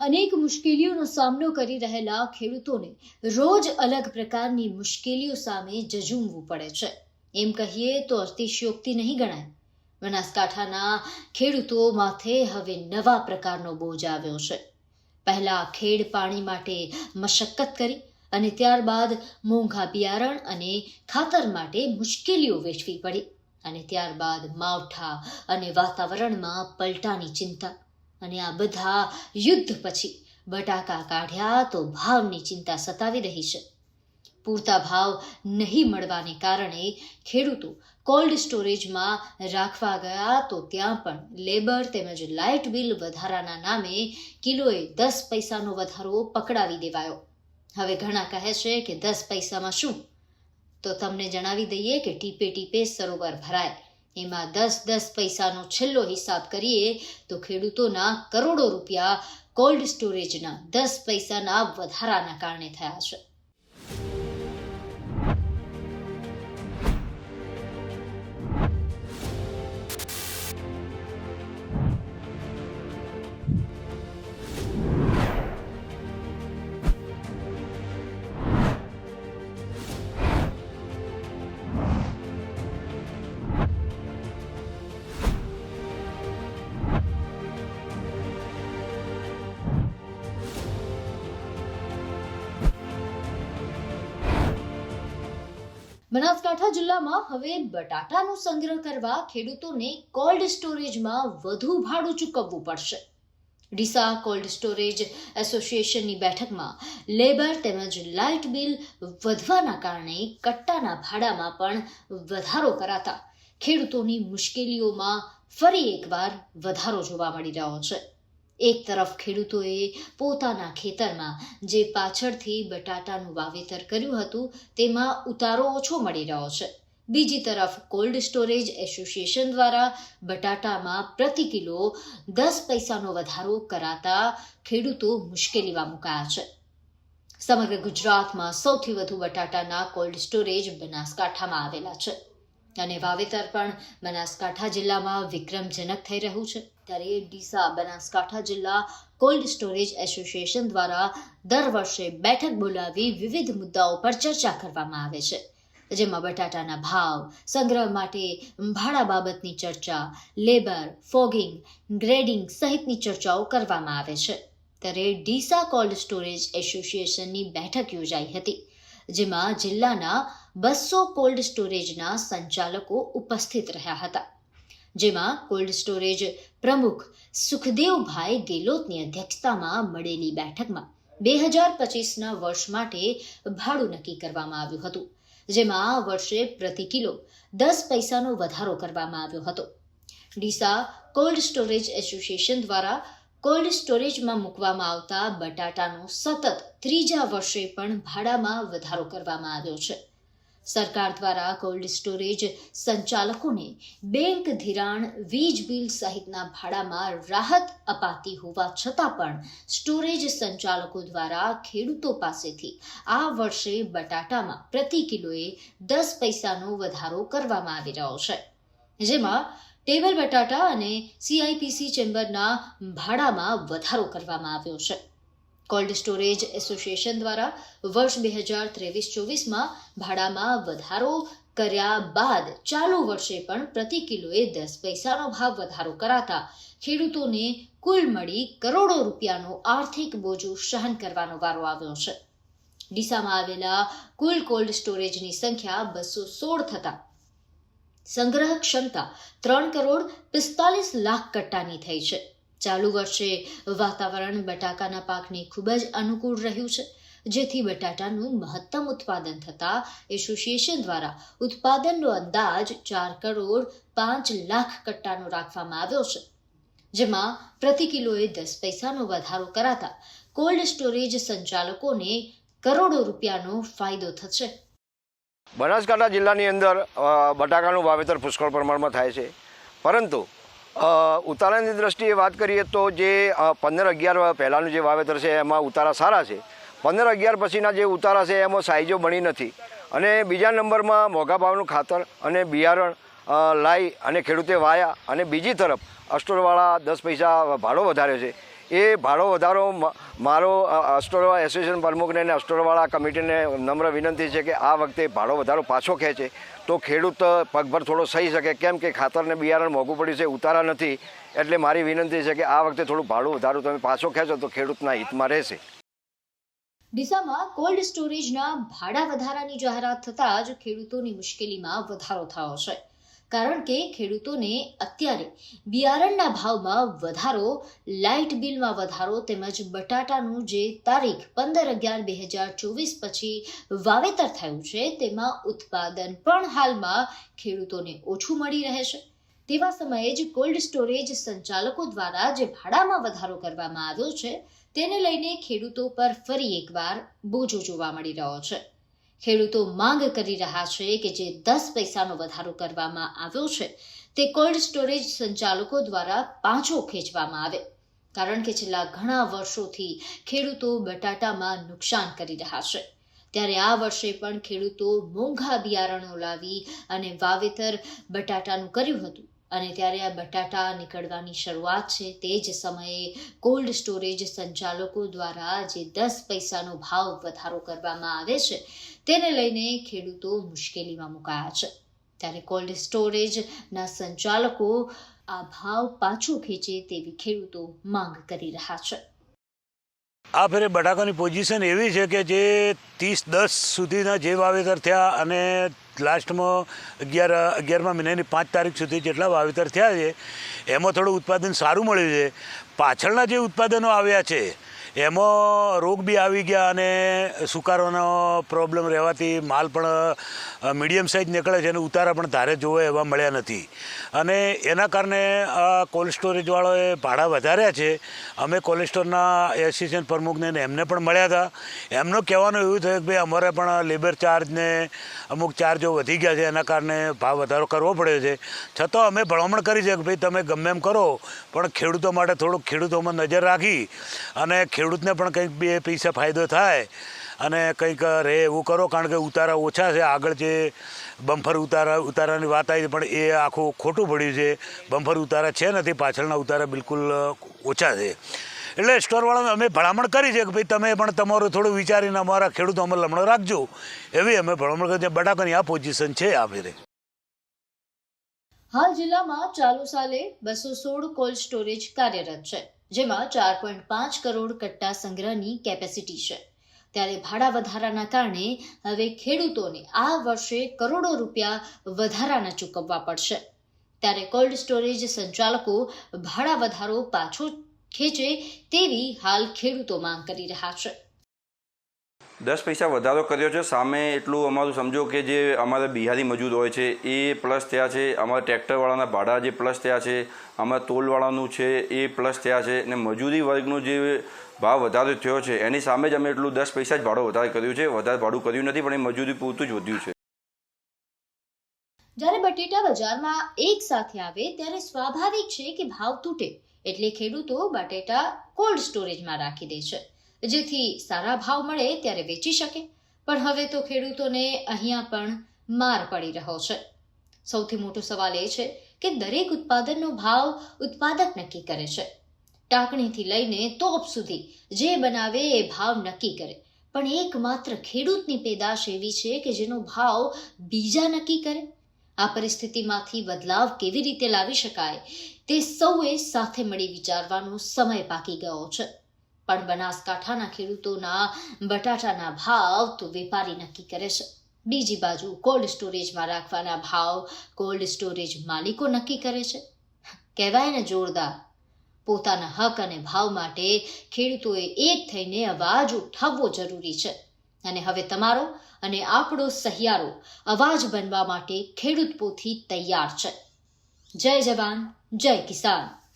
અનેક મુશ્કેલીઓનો સામનો કરી રહેલા ખેડૂતોને રોજ અલગ પ્રકારની મુશ્કેલીઓ સામે જજુમવું પડે છે. એમ કહીએ તો અતિશયોક્તિ નહીં ગણાય. બનાસકાંઠાના ખેડૂતો માથે હવે નવા પ્રકારનો બોજ આવ્યો છે. પહેલા ખેડ પાણી માટે મશક્કત કરી અને ત્યારબાદ મોંઘા બિયારણ અને ખાતર માટે મુશ્કેલીઓ વેઠવી પડી અને ત્યારબાદ માવઠા અને વાતાવરણમાં પલટાની ચિંતા. અને આ બધા યુદ્ધ પછી બટાકા કાઢ્યા તો ભાવની ચિંતા સતાવી રહી છે. પૂરતા ભાવ નહીં મળવાને કારણે ખેડૂતો કોલ્ડ સ્ટોરેજમાં રાખવા ગયા તો ત્યાં પણ લેબર તેમજ લાઇટ બિલ વધારાના નામે કિલોએ દસ પૈસાનો વધારો પકડાવી દેવાયો. હવે ઘણા કહે છે કે દસ પૈસામાં શું? તો તમને જણાવી દઈએ કે ટીપે ટીપે સરોવર ભરાય. એમાં દસ દસ પૈસાનો છેલ્લો હિસાબ કરીએ તો ખેડૂતોના કરોડો રૂપિયા કોલ્ડ સ્ટોરેજના દસ પૈસાના વધારાના કારણે થયા છે. બનાસકાંઠા જિલ્લામાં હવે બટાટાનો સંગ્રહ કરવા ખેડૂતોને કોલ્ડ સ્ટોરેજમાં વધુ ભાડું ચૂકવવું પડશે. ડીસા કોલ્ડ સ્ટોરેજ એસોસિએશનની બેઠકમાં લેબર તેમજ લાઇટ બિલ વધવાના કારણે કટ્ટાના ભાડામાં પણ વધારો કરાતા ખેડૂતોની મુશ્કેલીઓમાં ફરી એકવાર વધારો જોવા મળી રહ્યો છે. એક તરફ ખેડૂતોએ પોતાના ખેતરમાં જે પાછળથી બટાટાનું વાવેતર કર્યું હતું, તેમાં ઉતારો ઓછો મળી રહ્યો છે. બીજી તરફ કોલ્ડ સ્ટોરેજ એસોસિએશન દ્વારા બટાટામાં પ્રતિ કિલો દસ પૈસાનો વધારો કરાતા ખેડૂતો મુશ્કેલીમાં મુકાયા છે. સમગ્ર ગુજરાતમાં સૌથી વધુ બટાટાના કોલ્ડ સ્ટોરેજ બનાસકાંઠામાં આવેલા છે. અને વાવેતર પણ બનાસકાંઠા જિલ્લામાં વિક્રમજનક થઈ રહ્યું છે. ત્યારે ડીસા બનાસકાંઠા જિલ્લા કોલ્ડ સ્ટોરેજ એસોસિએશન દ્વારા દર વર્ષે બેઠક બોલાવી વિવિધ મુદ્દાઓ પર ચર્ચા કરવામાં આવે છે. જેમાં બટાટાના ભાવ, સંગ્રહ માટે ભાડા બાબતની ચર્ચા, લેબર, ફોગિંગ, ગ્રેડિંગ સહિતની ચર્ચાઓ કરવામાં આવે છે. ત્યારે ડીસા કોલ્ડ સ્ટોરેજ એસોસિએશનની બેઠક યોજાઈ હતી. જેમાં જિલ્લાના બસો કોલ્ડ સ્ટોરેજના સંચાલકો ઉપસ્થિત રહ્યા હતા. જેમાં કોલ્ડ સ્ટોરેજ પ્રમુખ સુખદેવભાઈ ગેલોતની અધ્યક્ષતામાં મળેલી બેઠકમાં બે હજાર પચીસના વર્ષ માટે ભાડું નક્કી કરવામાં આવ્યું હતું, જેમાં આ વર્ષે પ્રતિ કિલો દસ પૈસાનો વધારો કરવામાં આવ્યો હતો. ડીસા કોલ્ડ સ્ટોરેજ એસોસિએશન દ્વારા કોલ્ડ સ્ટોરેજમાં મૂકવામાં આવતા બટાટાનો સતત ત્રીજા વર્ષે પણ ભાડામાં વધારો કરવામાં આવ્યો છે. સરકાર દ્વારા કોલ્ડ સ્ટોરેજ સંચાલકોને બેંક ધિરાણ, વીજ બિલ સહિતના ભાડામાં રાહત અપાતી હોવા છતાં પણ સ્ટોરેજ સંચાલકો દ્વારા ખેડૂતો પાસેથી આ વર્ષે બટાટામાં પ્રતિ કિલોએ દસ પૈસાનો વધારો કરવામાં આવી રહ્યો છે. જેમાં ટેબલ બટાટા અને સીઆઈપીસી ચેમ્બરના ભાડામાં વધારો કરવામાં આવ્યો છે. કોલ્ડ સ્ટોરેજ એસોસિએશન દ્વારા વર્ષ બે હજાર ત્રેવીસ ચોવીસમાં ભાડામાં વધારો કર્યા બાદ ચાલુ વર્ષે પણ પ્રતિ કિલોએ દસ પૈસાનો ભાવ વધારો કરાતા ખેડૂતોને કુલ મળી કરોડો રૂપિયાનો આર્થિક બોજો સહન કરવાનો વારો આવ્યો છે. ડીસામાં આવેલા કુલ કોલ્ડ સ્ટોરેજની સંખ્યા બસો સોળ થતા સંગ્રહ ક્ષમતા ત્રણ કરોડ પિસ્તાલીસ લાખ કટ્ટાની થઈ છે. ચાલુ વર્ષે વાતાવરણ બટાકાના પાકને ખૂબ જ અનુકૂળ રહ્યું છે. જેથી બટાટાનું મહત્તમ ઉત્પાદન થતા એસોસિએશન દ્વારા ઉત્પાદનનો અંદાજ ચાર કરોડ પાંચ લાખ કટ્ટાનો રાખવામાં આવ્યો છે. જેમાં પ્રતિ કિલોએ દસ પૈસાનો વધારો કરાતા કોલ્ડ સ્ટોરેજ સંચાલકોને કરોડો રૂપિયાનો ફાયદો થશે. બનાસકાંઠા જિલ્લાની અંદર બટાકાનું વાવેતર પુષ્કળ પ્રમાણમાં થાય છે. પરંતુ ઉતારાની દ્રષ્ટિએ વાત કરીએ તો જે પંદર અગિયાર પહેલાંનું જે વાવેતર છે, એમાં ઉતારા સારા છે. પંદર અગિયાર પછીના જે ઉતારા છે, એમાં સાઈઝો બની નથી. અને બીજા નંબરમાં મોંઘા ભાવનું ખાતર અને બિયારણ લાવી અને ખેડૂતે વાયા અને બીજી તરફ અસ્ટોરવાળા દસ પૈસા ભાડો વધાર્યો છે. એ ભાડો વધારો મારો અસ્ટોરવા એસોસિએશન પ્રમુખને અને અસ્ટોરવાળા કમિટીને નમ્ર વિનંતી છે કે આ વખતે ભાડો વધારો પાછો ખેંચે. તો ખેડૂત પગભર થોડો સહી શકે. કેમ કે ખાતરને બિયારણ મોંઘું પડ્યું છે, ઉતારા નથી. એટલે મારી વિનંતી છે કે આ વખતે થોડું ભાડું વધારો તમે પાછો ખેંચો તો ખેડૂતના હિતમાં રહેશે. ડીસામાં કોલ્ડ સ્ટોરેજના ભાડા વધારાની જાહેરાત થતાં જ ખેડૂતોની મુશ્કેલીમાં વધારો થયો છે. કારણ કે ખેડૂતોને અત્યારે બિયારણના ભાવમાં વધારો, લાઇટ બિલમાં વધારો તેમજ બટાટાનું જે તારીખ પંદર અગિયાર બે હજાર ચોવીસ પછી વાવેતર થયું છે તેમાં ઉત્પાદન પણ હાલમાં ખેડૂતોને ઓછું મળી રહે છે. તેવા સમયે જ કોલ્ડ સ્ટોરેજ સંચાલકો દ્વારા જે ભાડામાં વધારો કરવામાં આવ્યો છે, તેને લઈને ખેડૂતો પર ફરી એકવાર બોજો જોવા મળી રહ્યો છે. ખેડૂતો માંગ કરી રહ્યા છે કે જે દસ પૈસાનો વધારો કરવામાં આવ્યો છે, તે કોલ્ડ સ્ટોરેજ સંચાલકો દ્વારા પાછો ખેંચવામાં આવે. કારણ કે છેલ્લા ઘણા વર્ષોથી ખેડૂતો બટાટામાં નુકસાન કરી રહ્યા છે. ત્યારે આ વર્ષે પણ ખેડૂતો મોંઘા બિયારણો લાવી અને વાવેતર બટાટાનું કર્યું હતું. અને ત્યારે આ બટાટા નીકળવાની શરૂઆત છે તે જ સમયે કોલ્ડ સ્ટોરેજ સંચાલકો દ્વારા જે દસ પૈસાનો ભાવ વધારો કરવામાં આવે છે, તેને લઈને ખેડૂતો મુશ્કેલીમાં મુકાયા છે. ત્યારે કોલ્ડ સ્ટોરેજના સંચાલકો આ ભાવ પાછો ખેંચે તેવી ખેડૂતો માંગ કરી રહ્યા છે. આ ફેરે બટાકાની પોઝિશન એવી છે કે જે ત્રીસ દસ સુધીના જે વાવેતર થયા અને લાસ્ટમાં અગિયાર, અગિયારમા મહિનાની પાંચ તારીખ સુધી જેટલા વાવેતર થયા છે, એમાં થોડું ઉત્પાદન સારું મળ્યું છે. પાછળના જે ઉત્પાદનો આવ્યા છે એમાં રોગ બી આવી ગયા અને સુકારોનો પ્રોબ્લેમ રહેવાથી માલ પણ મીડિયમ સાઇઝ નીકળે છે અને ઉતારા પણ ધારે જોવે એવા મળ્યા નથી. અને એના કારણે આ કોલ્ડ સ્ટોરેજવાળાએ ભાડા વધાર્યા છે. અમે કોલ્ડ સ્ટોરના એસિસ્ટન્ટ પ્રમુખને એમને પણ મળ્યા હતા. એમનું કહેવાનું એવું થયું કે ભાઈ અમારે પણ લેબર ચાર્જને અમુક ચાર્જો વધી ગયા છે, એના કારણે ભાવ વધારો કરવો પડ્યો છે. છતાં અમે ભલામણ કરી છે કે ભાઈ તમે ગમે એમ કરો, પણ ખેડૂતો માટે થોડુંક ખેડૂતોમાં નજર રાખી અને ખેડૂતને પણ કંઈક બે પૈસા ફાયદો થાય અને કંઈક રહે એવું કરો, કારણ કે ઉતારા ઓછા છે. આગળ જે બમ્ફર ઉતારા, ઉતારાની વાત આવી પણ એ આખું ખોટું પડ્યું છે. બમ્ફર ઉતારા છે નથી, પાછળના ઉતારા બિલકુલ ઓછા છે. એટલે સ્ટોરવાળાને અમે ભલામણ કરી છે કે ભાઈ તમે પણ તમારું થોડું વિચારીને અમારા ખેડૂતો અમલ લમણો રાખજો. એવી અમે ભલામણ કરી છે. બટાકાની આ પોઝિશન છે આ ફેરે હાલ જિલ્લામાં ચાલુ સાલે બસો સોળ કોલ્ડ સ્ટોરેજ કાર્યરત છે, જેમાં ચાર પોઈન્ટ પાંચ કરોડ કટ્ટા સંગ્રહની કેપેસિટી છે. ત્યારે ભાડા વધારાના કારણે હવે ખેડૂતોને આ વર્ષે કરોડો રૂપિયા વધારાના ચૂકવવા પડશે. ત્યારે કોલ્ડ સ્ટોરેજ સંચાલકો ભાડા વધારો પાછો ખેંચે તેવી હાલ ખેડૂતો માંગ કરી રહ્યા છે. દસ પૈસા વધારો કર્યો છે. સામે એટલું અમારું સમજો કે જે અમારા બિહારી મજૂર હોય છે, એ પ્લસ થયા છે. અમારા ટ્રેક્ટરવાળાના ભાડા જે પ્લસ થયા છે, અમારા તોલવાળાનું છે, એ પ્લસ થયા છે. અને મજૂરી વર્ગનો જે ભાવ વધારો થયો છે, એની સામે જ અમે એટલું દસ પૈસા જ ભાડું વધારે કર્યું છે. વધારે ભાડું કર્યું નથી, પણ એ મજૂરી પૂરતું જ વધ્યું છે. જ્યારે બટેટા બજારમાં એક સાથે આવે, ત્યારે સ્વાભાવિક છે કે ભાવ તૂટે. એટલે ખેડૂતો બટેટા કોલ્ડ સ્ટોરેજમાં રાખી દે છે. જેથી સારા ભાવ મળે ત્યારે વેચી શકે. પણ હવે તો ખેડૂતોને અહીંયા પણ માર પડી રહ્યો છે. સૌથી મોટો સવાલ એ છે કે દરેક ઉત્પાદનનો ભાવ ઉત્પાદક નક્કી કરે છે. ટાંકણીથી લઈને તોપ સુધી જે બનાવે એ ભાવ નક્કી કરે. પણ એકમાત્ર ખેડૂતની પેદાશ એવી છે કે જેનો ભાવ બીજા નક્કી કરે. આ પરિસ્થિતિમાંથી બદલાવ કેવી રીતે લાવી શકાય તે સૌએ સાથે મળી વિચારવાનો સમય પાકી ગયો છે. પણ બનાસકાંઠાના ખેડૂતોના બટાટાના ભાવ તો વેપારી નક્કી કરે છે. બીજી બાજુ કોલ્ડ સ્ટોરેજમાં રાખવાના ભાવ કોલ્ડ સ્ટોરેજ માલિકો નક્કી કરે છે. કહેવાય ને જોરદાર. પોતાના હક અને ભાવ માટે ખેડૂતોએ એક થઈને અવાજ ઉઠાવવો જરૂરી છે. અને હવે તમારો અને આપણો સહિયારો અવાજ બનવા માટે ખેડૂત પોથી તૈયાર છે. જય જવાન, જય કિસાન.